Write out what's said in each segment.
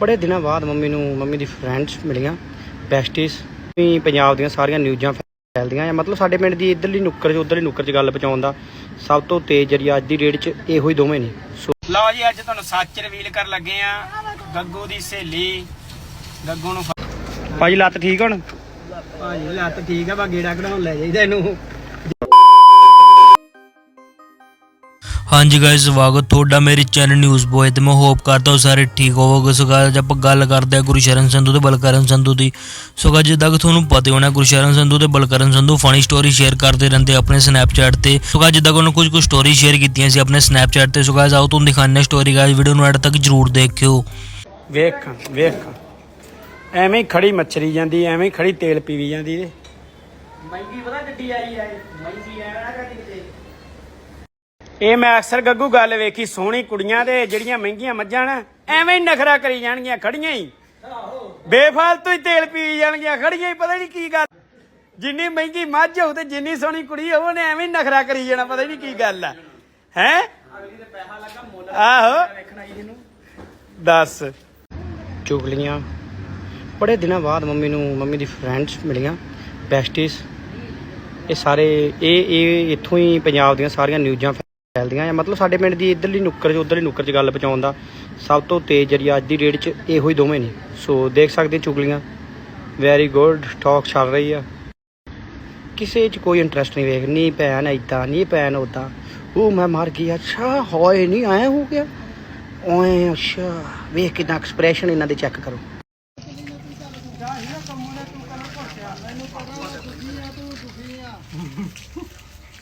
ਬੜੇ ਦਿਨਾਂ ਬਾਅਦ ਮੰਮੀ ਨੂੰ ਮੰਮੀ ਦੀ ਫਰੈਂਡਸ ਮਿਲੀਆਂ ਬੈਸਟੀਜ਼ ਵੀ ਪੰਜਾਬ ਦੀਆਂ ਸਾਰੀਆਂ ਨਿਊਜ਼ਾਂ ਫੈਲਦੀਆਂ ਆ ਮਤਲਬ ਸਾਡੇ ਪਿੰਡ ਦੀ ਇਧਰਲੀ ਨੁੱਕਰ 'ਚ ਉਧਰਲੀ ਨੁੱਕਰ 'ਚ ਗੱਲ ਪਹੁੰਚਾਉਣ ਦਾ ਸਭ ਤੋਂ ਤੇਜ਼ ਜਰੀਆ ਅੱਜ ਦੀ ਡੇਟ 'ਚ ਇਹੋ ਹੀ ਦੋਵੇਂ ਨੇ। ਲਓ ਜੀ ਅੱਜ ਤੁਹਾਨੂੰ ਸੱਚ ਰਿਵੀਲ ਕਰਨ ਲੱਗੇ ਆ ਗੱਗੂ ਦੀ ਸਹੇਲੀ ਗੱਗੂ ਨੂੰ ਭਾਜੀ ਲੱਤ ਠੀਕ ਹੁਣ? ਭਾਜੀ ਲੱਤ ਠੀਕ ਆ ਬਾ ਗੇੜਾ ਕਢਾਉਣ ਲੈ ਜਾਈਦਾ ਇਹਨੂੰ। ਹਾਂਜੀ ਗਾਇਸ ਸਵਾਗਤ ਤੁਹਾਡਾ ਮੇਰੇ ਚੈਨਲ ਨਿਊਜ਼ ਬੋਏ ਤੇ ਮੈਂ ਹੋਪ ਕਰਦਾ ਹਾਂ ਸਾਰੇ ਠੀਕ ਹੋਵੋਗੇ। ਸੋ ਅੱਜ ਆਪਾਂ ਗੱਲ ਕਰਦੇ ਹਾਂ ਗੁਰਸ਼ਰਨ ਸੰਧੂ ਤੇ ਬਲਕਰਨ ਸੰਧੂ ਦੀ। ਸੋ guys, ਜਿੱਦਾਂ ਕਿ ਤੁਹਾਨੂੰ ਪਤਾ ਹੋਣਾ ਗੁਰਸ਼ਰਨ ਸੰਧੂ ਤੇ Balkaran Sandhu funny story share ਕਰਦੇ ਰਹਿੰਦੇ ਆਪਣੇ ਸਨੈਪਚੈਟ ਤੇ। ਸੋ guys, ਜਿੱਦਾਂ ਕਿ ਉਹਨਾਂ ਕੁਝ ਕੁ ਸਟੋਰੀ ਸ਼ੇਅਰ ਕੀਤੀਆਂ ਸੀ ਆਪਣੇ ਸਨੈਪਚੈਟ ਤੇ। ਸੋ guys, ਆਓ ਤੁਹਾਨੂੰ ਦਿਖਾਉਂਦੇ ਸਟੋਰੀ ਗਾਇਸ ਵੀਡੀਓ ਨੂੰ ਐਡ ਤੱਕ ਜਰੂਰ ਦੇਖਿਓ। ਵੇਖ ਵੇਖ। ਐਵੇਂ ਹੀ ਖੜੀ ਮੱਛਰੀ ਜਾਂਦੀ ਐਵੇਂ ਹੀ ਖੜੀ ਤੇਲ ਪੀਵੀ ਜਾਂਦੀ ਏ। ਮਹਿੰਗੀ ਪਤਾ ਗੱਡੀ ਆਈ ਆ ਮਹਿੰਗੀ ਆ ਨਾ ਗੱਡੀ ਇਹ ਮੈਂ ਅਕਸਰ ਗੱਗੂ ਗੱਲ ਵੇਖੀ ਸੋਹਣੀ ਕੁੜੀਆਂ ਦੇ, ਜਿਹੜੀਆਂ ਮਹਿੰਗੀਆਂ ਮੱਝਾਂ ਨਾ, ਐਵੇਂ ਹੀ ਨਖਰਾ ਕਰੀ ਜਾਣਗੀਆਂ, ਖੜੀਆਂ ਹੀ। ਬੇਫਾਲਤੂ ਹੀ ਤੇਲ ਪੀ ਜਾਣਗੀਆਂ, ਖੜੀਆਂ ਹੀ, ਪਤਾ ਨਹੀਂ ਕੀ ਗੱਲ। ਜਿੰਨੀ ਮਹਿੰਗੀ ਮੱਝ ਹੋਊ ਤੇ ਜਿੰਨੀ ਸੋਹਣੀ ਕੁੜੀ ਹੋਊ, ਉਹਨੇ ਐਵੇਂ ਹੀ ਨਖਰਾ ਕਰੀ ਜਾਣਾ, ਪਤਾ ਨਹੀਂ ਕੀ ਗੱਲ ਆ। ਹੈ? ਆਹੋ। ਦੱਸ। ਚੁਗਲੀਆਂ। ਬੜੇ ਦਿਨਾਂ ਬਾਅਦ ਮੰਮੀ ਨੂੰ, ਮੰਮੀ ਦੀ ਫਰੈਂਡਸ ਮਿਲੀਆਂ ਬੈਸਟੀਜ਼ ਇਹ ਸਾਰੇ, ਇਹ ਇਹ ਇੱਥੋਂ ਹੀ ਪੰਜਾਬ ਦੀਆਂ ਸਾਰੀਆਂ ਨਿਊਜ਼ਾਂ ਫੈਲਦੀਆਂ ਆ। ਮਤਲਬ ਸਾਡੇ ਪਿੰਡ ਦੀ ਇਧਰਲੀ ਨੁੱਕਰ 'ਚ, ਉਧਰਲੀ ਨੁੱਕਰ 'ਚ ਗੱਲ ਪਹੁੰਚਾਉਣ ਦਾ ਸਭ ਤੋਂ ਤੇਜ਼ ਜਰੀਆ ਅੱਜ ਦੀ ਡੇਟ 'ਚ ਇਹੋ ਹੀ ਦੋਵੇਂ ਨੇ। ਸੋ ਦੇਖ ਸਕਦੇ ਚੁਗਲੀਆਂ। ਵੈਰੀ ਗੁੱਡ ਟਾਕ ਚੱਲ ਰਹੀ ਆ। ਕਿਸੇ 'ਚ ਕੋਈ ਇੰਟਰਸਟ ਨਹੀਂ ਵੇਖ ਨਹੀਂ ਭੈਣ ਏਦਾਂ ਨਹੀਂ ਭੈਣ ਉਦਾਂ ਉਹ ਮੈਂ ਮਰ ਗਈ, ਅੱਛਾ, ਹੋਏ ਨਹੀਂ ਆਇਆ ਹੋ ਗਿਆ। ਓਏ, ਅੱਛਾ, ਵੇਖ ਕਿਦਾਂ ਐਕਸਪ੍ਰੈਸ਼ਨ ਇਹਨਾਂ ਦੇ ਚੈੱਕ ਕਰੋ।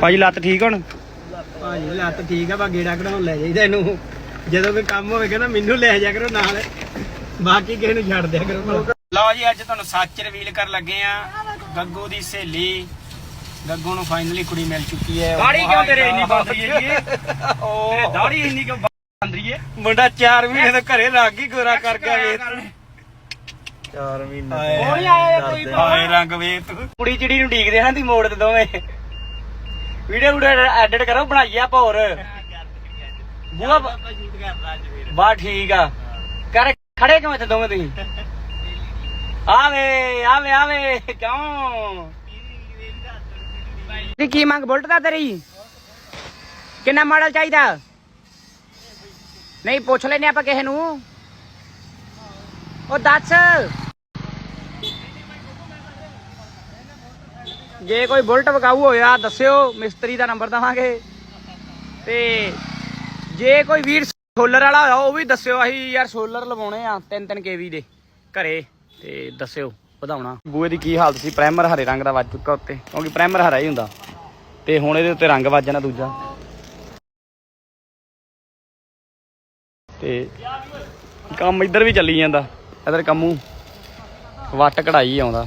ਭਾਜੀ ਲੱਤ ਠੀਕ ਹੁਣ? ਭਾਜੀ ਲੱਤ ਠੀਕ ਆ ਬਾ ਗੇੜਾ ਕਢਾਉਣ ਲੈ ਜਾਈਦਾ ਇਹਨੂੰ। ਜਦੋਂ ਕੋਈ ਕੰਮ ਹੋਵੇਗਾ ਨਾ ਮੈਨੂੰ ਲੈ ਜਾ ਕਰੋ ਨਾਲ। ਬਾਕੀ ਕਿਸੇ ਨੂੰ ਛੱਡ ਦਿਆ ਕਰੋ ਲਓ ਜੀ ਅੱਜ ਤੁਹਾਨੂੰ ਸੱਚ ਰਿਵੀਲ ਕਰਨ ਲੱਗੇ ਆ। ਗੱਗੂ ਦੀ ਸਹੇਲੀ ਗੱਗੂ ਨੂੰ ਫਾਈਨਲੀ ਕੁੜੀ ਮਿਲ ਚੁੱਕੀ ਹੈ। ਦਾੜੀ ਕਿਉਂ ਤੇਰੇ ਇੰਨੀ ਬੰਦਰੀ ਹੈ। ਜੀ ਓ ਦਾੜੀ ਇੰਨੀ ਕਿਉਂ ਬੰਦਰੀ ਹੈ? ਮੁੰਡਾ 4 ਮਹੀਨੇ ਤੋਂ ਘਰੇ ਰੱਖ ਹੀ ਗੋਰਾ ਕਰ ਗਿਆ ਵੇਖ। ਚਾਰ ਮਹੀਨੇ ਕੋਈ ਨਹੀਂ ਆਇਆ ਕੋਈ ਹਾਏ ਰੰਗ ਵੇਖ ਤੂੰ। ਕੁੜੀ ਚਿੜੀ ਨੂੰ ਢੀਕਦੇ ਹਾਂ ਦੀ ਮੋੜ ਤੇ ਦੋਵੇਂ। ਵੀਡੀਓ ਵੀਡੀਓ ਐਡਿਟ ਕਰੋ ਬਣਾਈਏ ਆਪਾਂ ਹੋਰ। ਬੂਆ ਬਾ ਠੀਕ ਆ। ਕਰ ਖੜੇ ਕਿਉਂ ਇੱਥੇ ਦੋਵੇਂ ਤੁਸੀਂ? ਆਵੇ ਆਵੇ ਆਵੇ ਕਿਉਂ? ਤੇ ਕੀ ਮੰਗ ਬੁਲਟ ਦਾ ਤੇਰੀ? ਕਿੰਨਾ ਮਾਡਲ ਚਾਹੀਦਾ? ਨਹੀਂ ਪੁੱਛ ਲੈਨੇ ਆਪਾਂ ਕਿਸੇ ਨੂੰ। ਉਹ ਦੱਸ। ਜੇ ਕੋਈ ਬੁਲਟ ਵਿਕਾਊ ਹੋਇਆ, ਦੱਸਿਓ, ਮਿਸਤਰੀ ਦਾ ਨੰਬਰ ਦਵਾਂਗੇ। ਤੇ ਜੇ ਕੋਈ ਵੀਰ ਸੋਲਰ ਵਾਲਾ ਹੋਇਆ, ਉਹ ਵੀ ਦੱਸਿਓ, ਅਸੀਂ ਯਾਰ ਸੋਲਰ ਲਵਾਉਣੇ ਆ 3-3 ਕੇਵੀ ਦੇ ਘਰੇ, ਤੇ ਦੱਸਿਓ, ਵਧਾਉਣਾ। ਬੂਏ ਦੀ ਕੀ ਹਾਲਤ ਸੀ? ਪ੍ਰਾਈਮਰ ਹਰੇ ਰੰਗ ਦਾ ਵੱਜ ਚੁੱਕਾ ਉੱਤੇ, ਕਿਉਂਕਿ ਪ੍ਰਾਈਮਰ ਹਰਾ ਹੀ ਹੁੰਦਾ। ਤੇ ਹੁਣ ਇਹਦੇ ਉੱਤੇ ਰੰਗ ਵੱਜ ਜਾਣਾ ਦੂਜਾ। ਤੇ ਕੰਮ ਇੱਧਰ ਵੀ ਚੱਲੀ ਜਾਂਦਾ, ਇਧਰ ਕੰਮੂ। ਵੱਟ ਕਢਾਈ ਆਉਂਦਾ।